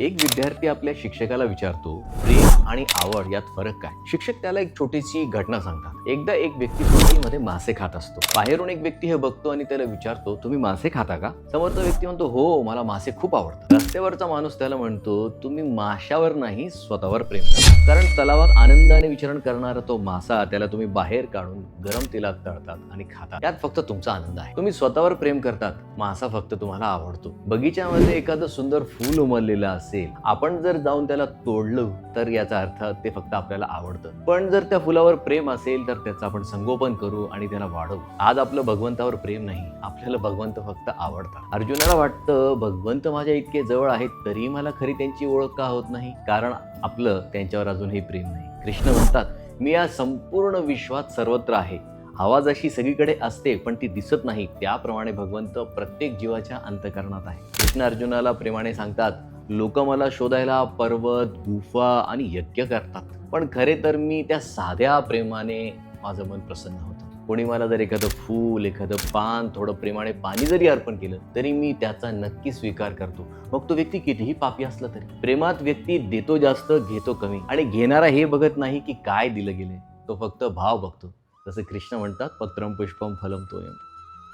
एक विद्यार्थी आपल्या शिक्षकाला विचारतो प्रेम आणि आवड यात फरक काय? शिक्षक त्याला एक छोटीशी घटना सांगतात. एकदा एक व्यक्ती हॉटेलमध्ये मासे खात असतो. बाहेरून एक व्यक्ती हे बघतो आणि त्याला विचारतो तुम्ही मासे खाता का? समोरचा व्यक्ती म्हणतो हो मला मासे खूप आवडतात. रस्त्यावरचा माणूस त्याला म्हणतो तुम्ही माशावर नाही स्वतःवर प्रेम करा. कारण तलावात आनंदाने विचरण करणारा तो मासा त्याला तुम्ही बाहेर काढून गरम तेलात तळतात आणि खातात. यात फक्त तुमचा आनंद आहे. तुम्ही स्वतःवर प्रेम करतात. मासा फक्त तुम्हाला आवडतो. बगीच्यामध्ये एखादं सुंदर फूल उमललेलं असेल आपण जर जाऊन त्याला तोडलं तर याचा अर्थ ते फक्त आपल्याला आवडतं. पण जर त्या फुलावर प्रेम असेल तर त्याचं आपण संगोपन करू आणि त्याला वाढवू. आज आपलं भगवंतावर प्रेम नाही आपल्याला भगवंत फक्त आवडतात. अर्जुनाला वाटतं भगवंत माझ्या इतके जवळ आहेत तरी मला खरी त्यांची ओळख का होत नाही? कारण आपलं त्यांच्यावर अजूनही प्रेम नाही. कृष्ण म्हणतात मी या संपूर्ण विश्वात सर्वत्र आहे. आवाज अशी सगळीकडे असते पण ती दिसत नाही त्याप्रमाणे भगवंत प्रत्येक जीवाच्या अंतकरणात आहे. कृष्ण अर्जुनाला प्रेमाने सांगतात लोक मला शोधायला पर्वत गुफा आणि यज्ञ करतात. पण खरे तर मी त्या साध्या प्रेमाने माझं मन प्रसन्न होतं. कोणी मला जर एखादं फूल एखादं पान थोडं प्रेमाने पाणी जरी अर्पण केलं तरी मी त्याचा नक्की स्वीकार करतो. मग तो व्यक्ती कितीही पापी असला तरी. प्रेमात व्यक्ती देतो जास्त घेतो कमी. आणि घेणारा हे बघत नाही की काय दिलं गेले तो फक्त भाव बघतो. तसं कृष्ण म्हणतात पत्रम पुष्पम फलम तोयम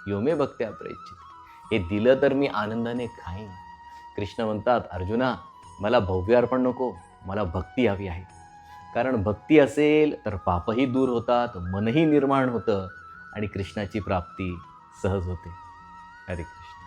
योमे भक्त्या प्रयच्छित. हे दिलं तर मी आनंदाने खाईन. कृष्ण म्हणतात अर्जुना मला भव्य अर्पण नको मला भक्ती हवी आहे. कारण भक्ती असेल तर पापही दूर होतात मनही निर्माण होतं आणि कृष्णाची प्राप्ती सहज होते. हरे कृष्ण.